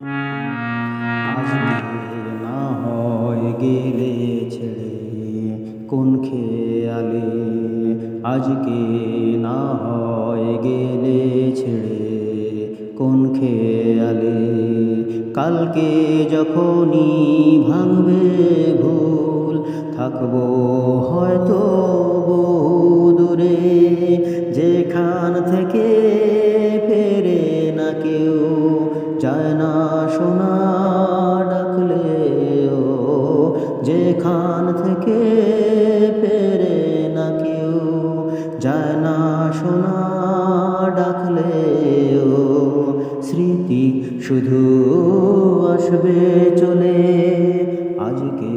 আজকে না হয় গেলে ছেড়ে কোন খেয়ালে আজকে না হয় গেলে ছেড়ে কোন খেয়ালে কালকে যখনই ভাঙবে ভুল থাকব হয়তো বহু দূরে যেখান থেকে ফেরে না কেউ যায় না শোনা ডাকলেও যেখান থেকে ফেরে না কেউ যায় না শোনা ডাকলেও স্মৃতি শুধু আসবে চলে আজকে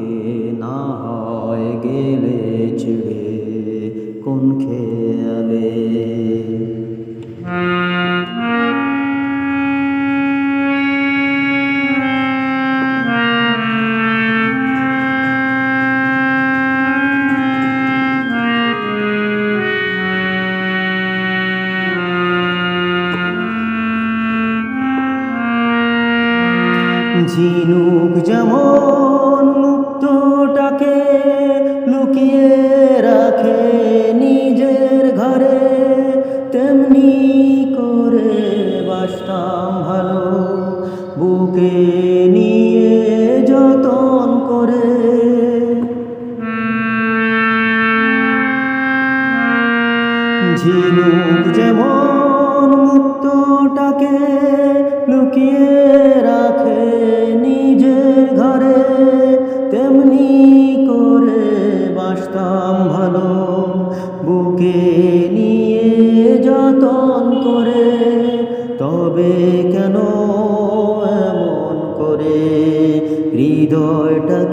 না হয় গেলে ছেড়ে ঝিনুক যেমন মুক্তটাকে লুকিয়ে রাখে নিজের ঘরে, তেমনি করে বাসতাম ভালো। বুকে নিয়ে যতন করে। ঝিনুক যেমন মুক্তটাকে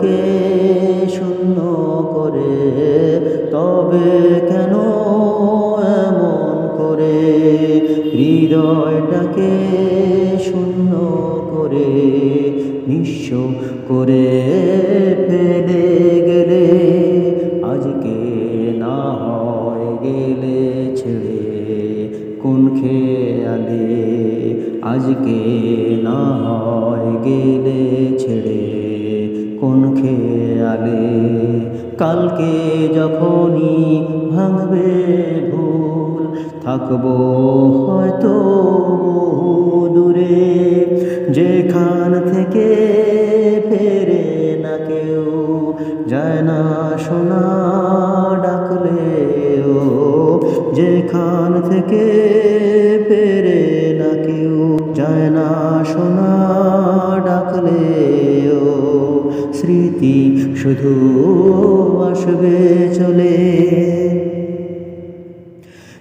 হৃদয়টাকে শূন্য করে, তবে কেন এমন করে? হৃদয়টাকে শূন্য করে, নিঃস্ব করে ফেলে গেলে, আজকে না হয় গেলে ছেড়ে কোন খেয়ালে? আজকে না হয় গেলে ছেড়ে খেয়ালে কালকে যখনই ভাঙবে ভুল, থাকব হয়তো দূরে যেখান থেকে ফেরে না কেউ যায় না শোনা ডাকলেও। যেখান থেকে ফেরে না কেউ যায় না শোনা ডাকলেও। স্মৃতি শুধু আসবে চলে।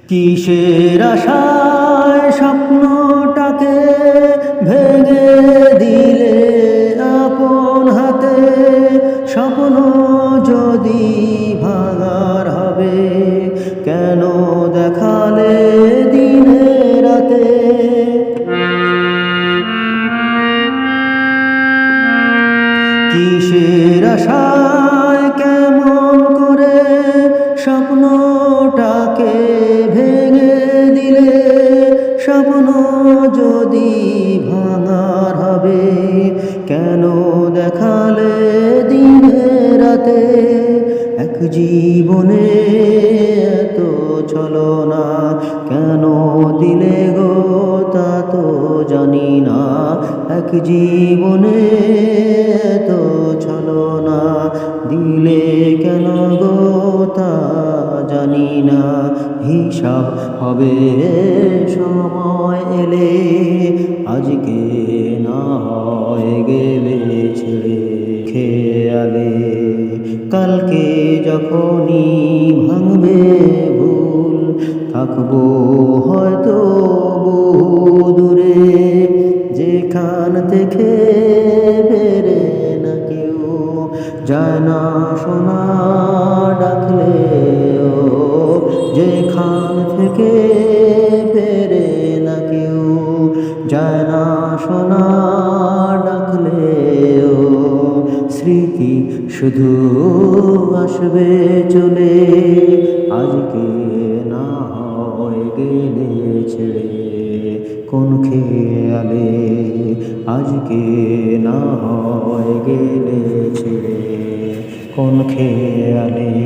কিসের আশায় স্বপ্নটাকে ভেঙে দিলে আপন হাতে? স্বপ্ন যদি কিসের আশায় কেমন করে স্বপ্নটাকে ভেঙে দিলে? স্বপ্ন যদি ভাঙার হবে, কেন দেখালে দিনে রাতে এক জীবনে এত চলো না কেন দিলে গো তা তো জানি না। এক জীবনে তো চলো না দিলে কেন গো তা জানি না। হিসাব হবে সময় এলে আজকে না হয় গেলে ছেড়ে খেয়ালে। কালকে যখনই ভাঙবে ভুল থাকব হয়তো দূরে যেখান থেকে বেরে না কেউ যায় না শোনা ডাকলেও, যেখান থেকে ফেরে না কেউ যায় না শোনা ডাকলেও, স্মৃতি শুধু আসবে চলে। আজকে না হয় গেলে ছেড়ে কোন খেয়ালে? আজকে না হয় গেলে ছেড়ে কোন খেয়ালে?